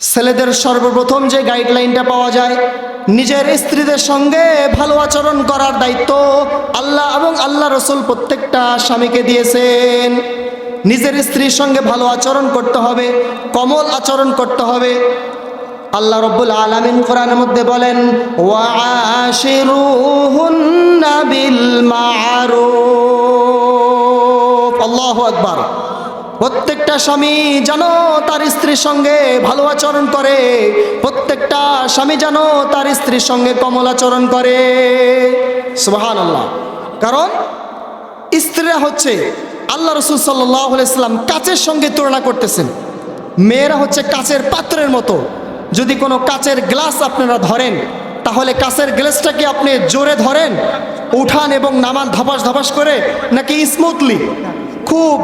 ছেলেদের সর্বপ্রথম যে গাইডলাইনটা পাওয়া যায়, নিজের স্ত্রীদের সঙ্গে ভালো আচরণ করার দায়িত্ব আল্লাহ এবং আল্লাহ রসুল প্রত্যেকটা স্বামীকে দিয়েছেন। নিজের স্ত্রীর সঙ্গে ভালো আচরণ করতে হবে, কমল আচরণ করতে হবে। আল্লাহ রব্বুল আলমিন কোরআনের মধ্যে বলেন বিল প্রত্যেকটা স্বামী যেন তার স্ত্রীর সঙ্গে ভালো আচরণ করে, প্রত্যেকটা স্বামী যেন তার স্ত্রীর সঙ্গে কমল আচরণ করে। সুবাহান আল্লাহ কারণ স্ত্রীরা হচ্ছে আল্লাহ রসুল সাল্লাহ ইসলাম কাচের সঙ্গে তুলনা করতেছেন। মেয়েরা হচ্ছে কাচের পাত্রের মতো। যদি কোনো কাচের গ্লাস আপনারা ধরেন, তাহলে কাচের গ্লাসটাকে আপনি জোরে ধরেন, উঠান এবং নামান ধপাস ধপাস করে, নাকি স্মুথলি খুব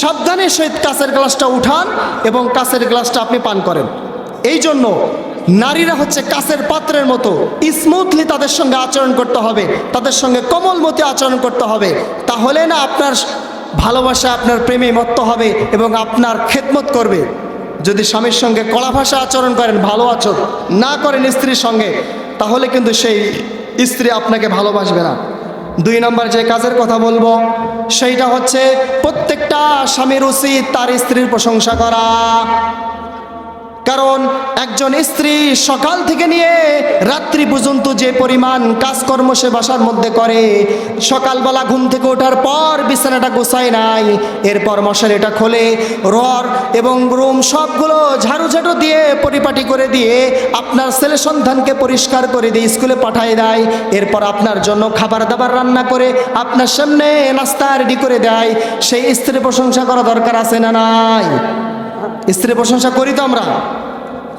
সাবধানের সহিত কাছের গ্লাসটা উঠান এবং কাছের গ্লাসটা আপনি পান করেন। এই জন্য নারীরা হচ্ছে কাছের পাত্রের মতো স্মুথলি তাদের সঙ্গে আচরণ করতে হবে, তাদের সঙ্গে কমলমতি আচরণ করতে হবে। তাহলে না আপনার ভালোবাসা আপনার প্রেমে মত্ত হবে এবং আপনার খেদমত করবে। যদি স্বামীর সঙ্গে কড়া ভাষা আচরণ করেন, ভালো আচরণ না করেন স্ত্রীর সঙ্গে, তাহলে কিন্তু সেই স্ত্রী আপনাকে ভালোবাসবে না। দুই নম্বর যে কাজের কথা বলব, সেইটা হচ্ছে প্রত্যেকটা স্বামীর উচিত তার স্ত্রীর প্রশংসা করা। কারণ একজন স্ত্রী সকাল থেকে নিয়ে রাত্রি পর্যন্ত যে পরিমাণ কাজকর্ম সে বাসার মধ্যে করে, সকালবেলা ঘুম থেকে ওঠার পর বিছানাটা গোছায় নাই, এরপর মশারিটা খোলে রর এবং রুম সবগুলো ঝাড়ু ঝাড়ু দিয়ে পরিপাটি করে দিয়ে আপনার ছেলে সন্তানকে পরিষ্কার করে দিয়ে স্কুলে পাঠিয়ে দেয়, এরপর আপনার জন্য খাবার দাবার রান্না করে আপনার সামনে নাস্তা রেডি করে দেয়, সেই স্ত্রী প্রশংসা করা দরকার আছে না নাই? স্ত্রী প্রশংসা করি তো আমরা?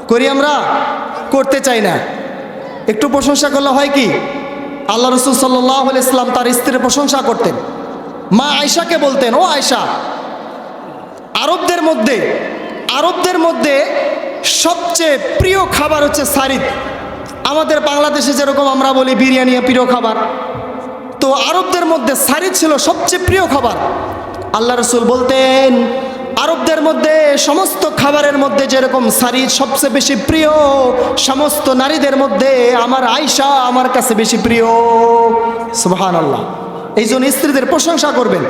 করি আমরা? করতে চাই না। একটু প্রশংসা করলে হয় কি? আল্লাহ রসুল সাল্লাহ ইসলাম তার স্ত্রীর প্রশংসা করতেন। মা আয়সাকে বলতেন, ও আয়সা আরবদের মধ্যে আরবদের মধ্যে সবচেয়ে প্রিয় খাবার হচ্ছে সারিদ আমাদের বাংলাদেশে যেরকম আমরা বলি বিরিয়ানি প্রিয় খাবার, তো আরবদের মধ্যে সারিদ ছিল সবচেয়ে প্রিয় খাবার। আল্লাহ রসুল বলতেন আরবদের মধ্যে সমস্ত খাবারের মধ্যে যেরকম সারিদ সবচেয়ে বেশি প্রিয়, সমস্ত নারীদের মধ্যে আমার আয়সা আমার কাছে বেশি প্রিয়। সুবহান আল্লাহ এই জন্য স্ত্রীদের প্রশংসা করবেন।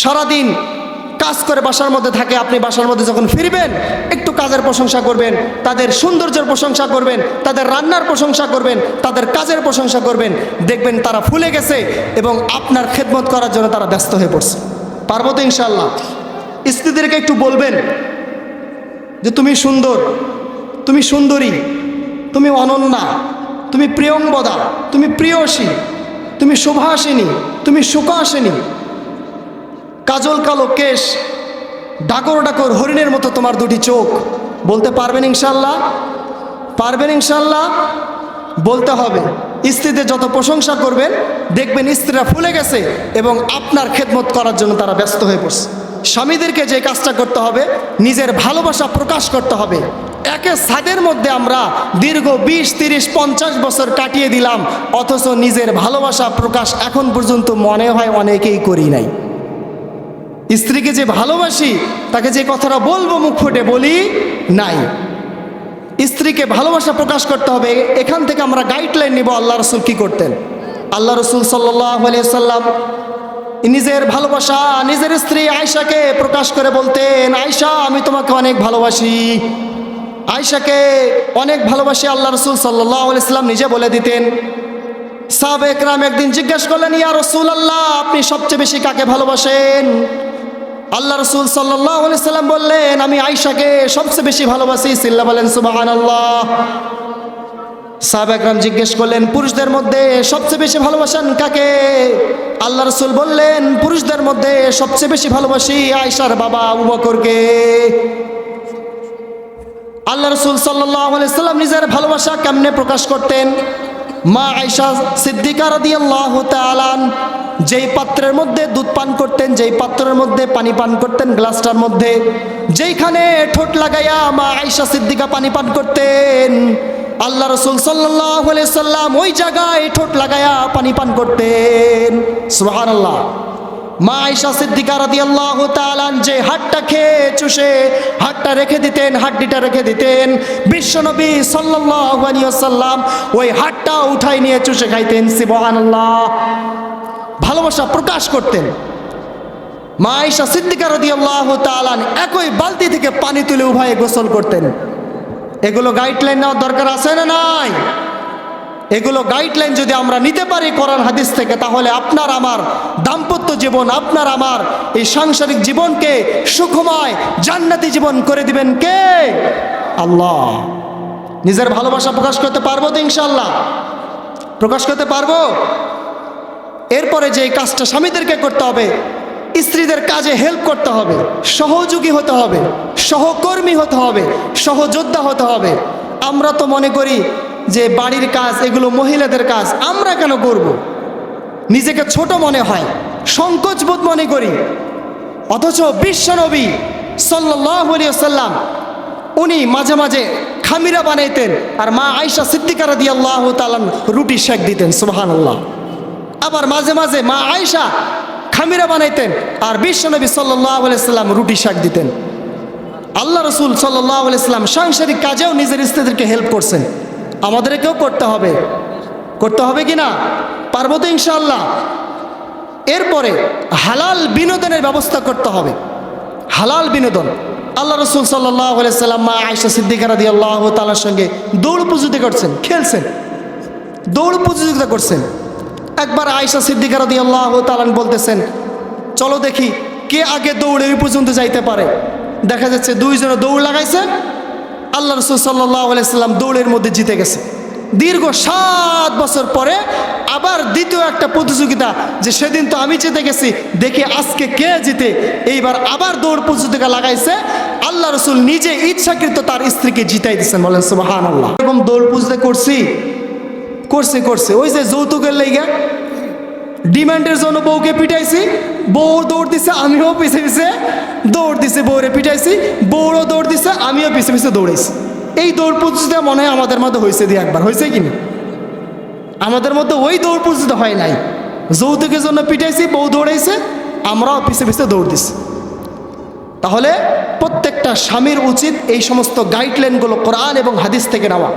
সারাদিন কাজ করে বাসার মধ্যে থাকে, আপনি বাসার মধ্যে যখন ফিরবেন, একটু কাজের প্রশংসা করবেন, তাদের সৌন্দর্যের প্রশংসা করবেন, তাদের রান্নার প্রশংসা করবেন, তাদের কাজের প্রশংসা করবেন, দেখবেন তারা ফুলে গেছে এবং আপনার খেদমত করার জন্য তারা ব্যস্ত হয়ে পড়ছে। পারব তো ইনশাল্লাহ স্ত্রীদেরকে একটু বলবেন যে তুমি সুন্দর, তুমি সুন্দরী, তুমি অনন্যা, তুমি প্রিয়ংবদা তুমি প্রিয়সী, তুমি শোভাসিনী, তুমি সুখাসিনী কাজল কালো কেশ, ডাকর ডাকর হরিণের মতো তোমার দুটি চোখ। বলতে পারবেন ইনশাল্লাহ পারবেন ইনশাল্লাহ বলতে হবে। স্ত্রীদের যত প্রশংসা করবেন, দেখবেন স্ত্রীরা ফুলে গেছে এবং আপনার খেদমত করার জন্য তারা ব্যস্ত হয়ে পড়ছে। স্বামীদেরকে যে কাজটা করতে হবে, নিজের ভালোবাসা প্রকাশ করতে হবে। একে ছাদের মধ্যে আমরা দীর্ঘ বিশ, তিরিশ, পঞ্চাশ বছর কাটিয়ে দিলাম, অথচ নিজের ভালোবাসা প্রকাশ এখন পর্যন্ত মনে হয় অনেকেই করি নাই। স্ত্রীকে যে ভালোবাসি, তাকে যে কথাটা বলব মুখ ফুটে বলি নাই। স্ত্রীকে ভালোবাসা প্রকাশ করতে হবে, এখান থেকে আমরা গাইডলাইন নিব আল্লাহ রসুল কি করতেন। আল্লাহ রসুল সাল্লাম নিজের ভালোবাসা, নিজের স্ত্রী আয়সাকে প্রকাশ করে বলতেন আয়সা আমি তোমাকে অনেক ভালোবাসি। আয়সাকে অনেক ভালোবাসি আল্লাহ রসুল সাল্লাহ ইসলাম নিজে বলে দিতেন। সাহাব একরাম একদিন জিজ্ঞেস করলেন, ইয়া রসুল আল্লাহ আপনি সবচেয়ে বেশি কাকে ভালোবাসেন? আল্লাহ রসুল সাল্লাম বললেন, আমি আয়সাকে সবচেয়ে বেশি ভালোবাসি। সিল্লা বলেন সুবাহান আল্লাহ সাহাব একরাম জিজ্ঞেস করলেন, পুরুষদের মধ্যে সবচেয়ে বেশি ভালোবাসেন কাকে? আল্লাহ রসুল বললেন, পুরুষদের মধ্যে সবচেয়ে বেশি ভালোবাসি আয়সার বাবা আবু বকরকে। আল্লাহ রসুল সাল্লাহ সাল্লাম নিজের ভালোবাসা কেমনে প্রকাশ করতেন? মা আয়সা সিদ্দিকার দিয়ে আল্লাহ তালান যেই পাত্রের মধ্যে দুধ পান করতেন, যেই পাত্রের মধ্যে পানি পান করতেন, গ্লাসটার মধ্যে, যেইখানে ঠোঁট লাগাইয়া মা আয়সা সিদ্দিকা পানি পান করতেন, আল্লাহ রসুল সাল্লাহ সাল্লাম ওই জায়গায় ঠোঁট লাগাইয়া পানি পান করতেন। সুহান আল্লাহ মা আয়সা সিদ্দিকা রাদিয়াল্লাহু তাআলা যে হাটটা খেয়ে চুষে হাটটা রেখে দিতেন, হাড্ডিটা রেখে দিতেন। বিশ্বনবী ওয়াসাল্লাম ওই হাটটা উঠাই নিয়ে চুষে খাইতেন, সুবহানাল্লাহ। ভালোবাসা প্রকাশ করতেন। মা আয়সা সিদ্দিকা রাদিয়াল্লাহু তাআলা একই বালতি থেকে পানি তুলে উভয়ে গোসল করতেন। এগুলো গাইডলাইন নেওয়ার দরকার আছে না নাই? এগুলো গাইডলাইন যদি আমরা নিতে পারি কোরআন হাদিস থেকে, তাহলে আপনার আমার দাম্পত্য জীবন, আপনার আমার এই সাংসারিক জীবনকে সুখময় জান্নাতি জীবন করে দিবেন কে? আল্লাহ। নিজের ভালোবাসা প্রকাশ করতে পারব তো ইনশাল্লাহ প্রকাশ করতে পারব? এরপরে যে কাজটা স্বামীদেরকে করতে হবে, স্ত্রীদের কাজে হেল্প করতে হবে, সহযোগী হতে হবে, সহকর্মী হতে হবে, সহযোদ্ধা হতে হবে। আমরা তো মনে করি যে বাড়ির কাজ, এগুলো মহিলাদের কাজ, আমরা কেন করব। নিজেকে ছোট মনে হয়, সংকোচ বোধ মনে করি। অথচ বিশ্বনবী সাল্লাম উনি মাঝে মাঝে খামিরা বানাইতেন, আর মা আয়সা সিদ্দিকারা দিয়ে আল্লাহ তালান রুটি শেখ দিতেন সুবাহান আল্লাহ আবার মাঝে মাঝে মা আয়সা খামিরা বানাইতেন, আর বিশ্বনবী সাল্লাহ সাল্লাম রুটি শাক দিতেন। আল্লাহ রসুল সাল্লাহ সাল্লাম সাংসারিক কাজেও নিজের স্ত্রীদেরকে হেল্প করছেন। আমাদেরকেও করতে হবে। করতে হবে কি না? পারব তো ইনশাআল্লাহ। এরপরে হালাল বিনোদনের ব্যবস্থা করতে হবে। হালাল বিনোদন। আল্লাহ রসুল সাল্লাম, মা আয়সা সিদ্দিকারা দিয়ে আল্লাহ তালার সঙ্গে দৌড় পুজোতে করছেন, খেলছেন। দৌড় প্রতিযোগিতা করছেন। একবার আয়সা সিদ্দিকারা দিয়ে আল্লাহ তালান বলতেছেন, চলো দেখি কে আগে দৌড়ে ওই পর্যন্ত যাইতে পারে? দেখা যাচ্ছে দুইজনে দৌড় লাগাইছে আল্লাহ রসুল সাল্লাহ সাল্লাম দৌড়ের মধ্যে জিতে গেছে। দীর্ঘ সাত বছর পরে আবার দ্বিতীয় একটা প্রতিযোগিতা যে সেদিন তো আমি জিতে গেছি, দেখি আজকে কে জিতে। এইবার আবার দৌড় প্রতিযোগিতা লাগাইছে। আল্লাহ রসুল নিজে ইচ্ছাকৃত তার স্ত্রীকে জিতাই দিচ্ছেন বলেন সুবাহান আল্লাহ এরকম দৌড় প্রতিযোগিতা করছি, করছে করছে। ওই যে যৌতুকের লেগে ডিমান্ডের জন্য বউকে পিটাইছি বউ দৌড় দিছে, আমিও পিছে পিছে দৌড় দিছে, বউরে পিটাইছি, বউরও দৌড় দিছে, আমিও পিছে পিছে দৌড়াইছি। এই দৌড় প্রতিযোগিতা মনে হয় আমাদের মধ্যে হয়েছে দিয়ে একবার হয়েছে কি না? আমাদের মধ্যে ওই দৌড় প্রতিযোগিতা হয় নাই। যৌতুকের জন্য পিটাইছি, বউ দৌড়াইছে, আমরাও পিছে পিছে দৌড় দিছি। তাহলে প্রত্যেকটা স্বামীর উচিত এই সমস্ত গাইডলাইনগুলো কোরআন এবং হাদিস থেকে নেওয়া।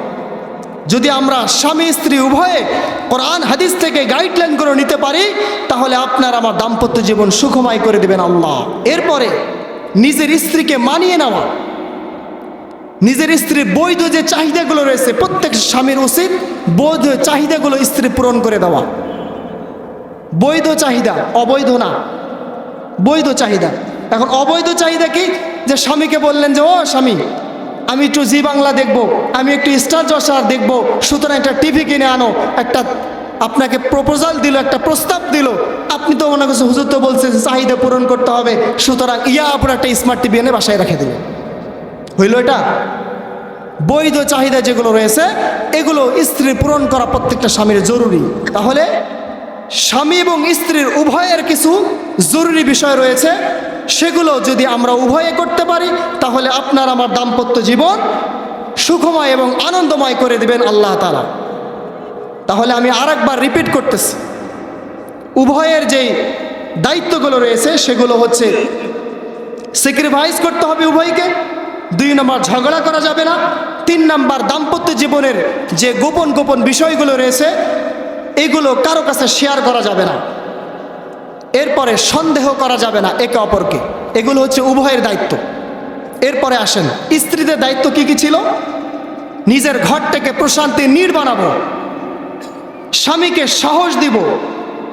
যদি আমরা স্বামী, স্ত্রী উভয়ে কোরআন, হাদিস থেকে গাইডলাইনগুলো নিতে পারি, তাহলে আপনার আমার দাম্পত্য জীবন সুখময় করে দেবেন আল্লাহ। এরপরে নিজের স্ত্রীকে মানিয়ে নেওয়া। নিজের স্ত্রীর বৈধ যে চাহিদাগুলো রয়েছে, প্রত্যেক স্বামীর উচিত বৈধ চাহিদাগুলো স্ত্রী পূরণ করে দেওয়া। বৈধ চাহিদা, অবৈধ না। বৈধ চাহিদা। এখন অবৈধ চাহিদা কি? যে স্বামীকে বললেন যে, ও স্বামী আমি একটু জি বাংলা দেখব, আমি একটু স্টার জসার দেখব, সুতরাং একটা টিভি কিনে আনো, একটা আপনাকে প্রপোজাল দিল, একটা প্রস্তাব দিল। আপনি তো মনে করছেন, হুজুর তো বলছে যে চাহিদা পূরণ করতে হবে, সুতরাং ইয়া আপনার একটা স্মার্ট টিভি এনে বাসায় রেখে দিলেন। হইল এটা? বৈধ চাহিদা যেগুলো রয়েছে, এগুলো স্ত্রী পূরণ করা প্রত্যেকটা স্বামীর জরুরি। তাহলে স্বামী এবং স্ত্রীর উভয়ের কিছু জরুরি বিষয় রয়েছে সেগুলো যদি আমরা উভয়ে করতে পারি, তাহলে আপনার আমার দাম্পত্য জীবন সুখময় এবং আনন্দময় করে দিবেন আল্লাহ তালা তাহলে আমি আরেকবার রিপিট করতেছি। উভয়ের যেই দায়িত্বগুলো রয়েছে, সেগুলো হচ্ছে স্যাক্রিফাইস করতে হবে উভয়কে, দুই নম্বর ঝগড়া করা যাবে না, তিন নম্বর দাম্পত্য জীবনের যে গোপন গোপন বিষয়গুলো রয়েছে, এগুলো কারও কাছে শেয়ার করা যাবে না। এরপরে সন্দেহ করা যাবে না একে অপরকে। এগুলো হচ্ছে উভয়ের দায়িত্ব। এরপরে আসেন, স্ত্রীদের দায়িত্ব কি কি ছিল? নিজের ঘরটাকে প্রশান্তি নীড় বানাবো। স্বামীকে সাহস দিব,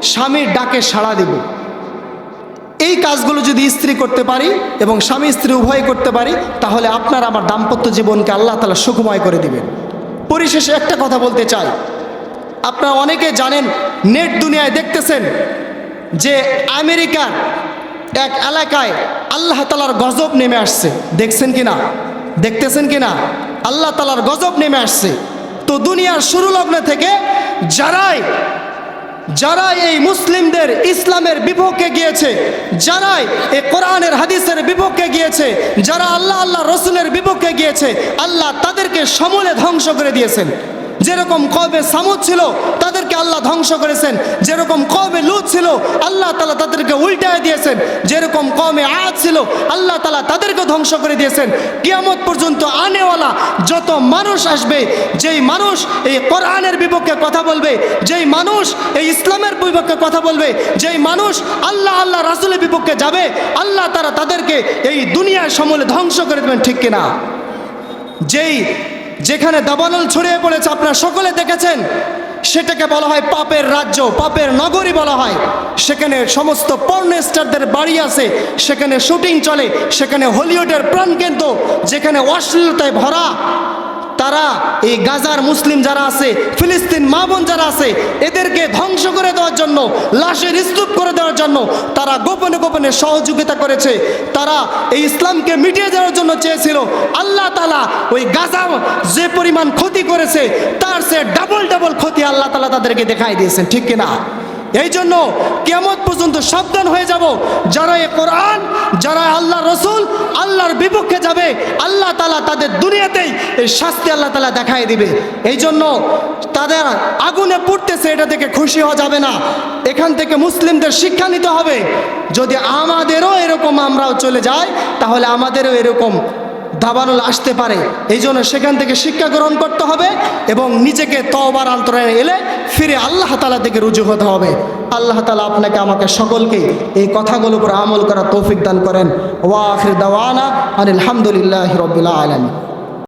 স্বামীর ডাকে সাড়া দিব। এই কাজগুলো যদি স্ত্রী করতে পারি এবং স্বামী স্ত্রী উভয় করতে পারি, তাহলে আপনার আমার দাম্পত্য জীবনকে আল্লাহ তালা সুখময় করে দিবেন। পরিশেষে একটা কথা বলতে চাই। আপনারা অনেকে জানেন, নেট দুনিয়ায় দেখতেছেন যে আমেরিকার এক এলাকায় আল্লাহ তালার গজব নেমে আসছে। দেখছেন কি না? দেখতেছেন কি না? আল্লাহ তালার গজব নেমে আসছে। তো দুনিয়ার শুরু লগ্ন থেকে যারাই যারা এই মুসলিমদের ইসলামের বিপক্ষে গিয়েছে, যারাই এই কোরআনের হাদিসের বিপক্ষে গিয়েছে, যারা আল্লাহ আল্লাহ রসুলের বিপক্ষে গিয়েছে, আল্লাহ তাদেরকে সমূলে ধ্বংস করে দিয়েছেন। যেরকম কবে সামুদ ছিল, তাদেরকে আল্লাহ ধ্বংস করেছেন। যেরকম কবে লুত ছিল, আল্লাহ তালা তাদেরকে উল্টায় দিয়েছেন। যেরকম কমে আয়াত ছিল, আল্লাহ তালা তাদেরকে ধ্বংস করে দিয়েছেন। কিয়ামত পর্যন্ত আনেওয়ালা যত মানুষ আসবে, যেই মানুষ এই কোরআনের বিপক্ষে কথা বলবে, যেই মানুষ এই ইসলামের বিপক্ষে কথা বলবে, যেই মানুষ আল্লাহ আল্লাহ রাসুলের বিপক্ষে যাবে, আল্লাহ তারা তাদেরকে এই দুনিয়ার সমূলে ধ্বংস করে দেবেন, ঠিক কিনা? যেই যেখানে দাবানল ছড়িয়ে পড়েছে, আপনারা সকলে দেখেছেন, সেটাকে বলা হয় পাপের রাজ্য, পাপের নগরী বলা হয়। সেখানে সমস্ত পর্ন স্টারদের বাড়ি আছে, সেখানে শুটিং চলে, সেখানে হলিউডের প্রাণকেন্দ্র, যেখানে অশ্লীলতায় ভরা। তারা এই গাজার মুসলিম যারা আছে, ফিলিস্তিন মা বোন যারা আছে, এদেরকে ধ্বংস করে দেওয়ার জন্য, লাশের স্তূপ করে দেওয়ার জন্য তারা গোপনে গোপনে সহযোগিতা করেছে। তারা এই ইসলামকে মিটিয়ে দেওয়ার জন্য চেয়েছিল। আল্লাহ তালা ওই গাজা যে পরিমাণ ক্ষতি করেছে, তার সে ডাবল ডাবল ক্ষতি আল্লাহ তালা তাদেরকে দেখাই দিয়েছেন। ঠিক কিনা? এই জন্য কেমন পর্যন্ত সাবধান হয়ে যাব। যারা এ কোরআন, যারা আল্লাহ রসুল, আল্লাহর বিপক্ষে যাবে, আল্লাহ তালা তাদের দুনিয়াতেই এই শাস্তি আল্লাহ তালা দেখাই দিবে। এই জন্য তাদের আগুনে পুড়তেছে, এটা থেকে খুশি হওয়া যাবে না। এখান থেকে মুসলিমদের শিক্ষা নিতে হবে। যদি আমাদেরও এরকম আমরাও চলে যাই, তাহলে আমাদেরও এরকম দাবানল আসতে পারে। এই জন্য সেখান থেকে শিক্ষা গ্রহণ করতে হবে এবং নিজেকে তওবার অন্তরায় এলে ফিরে আল্লাহ তালা থেকে রুজু হতে হবে। আল্লাহ তালা আপনাকে, আমাকে সকলকে এই কথাগুলোর উপর আমল করা তৌফিক দান করেন। ওয়া ওয়াখির দাওয়ানা আনিল হামদুলিল্লাহ রবিল্লা আলমী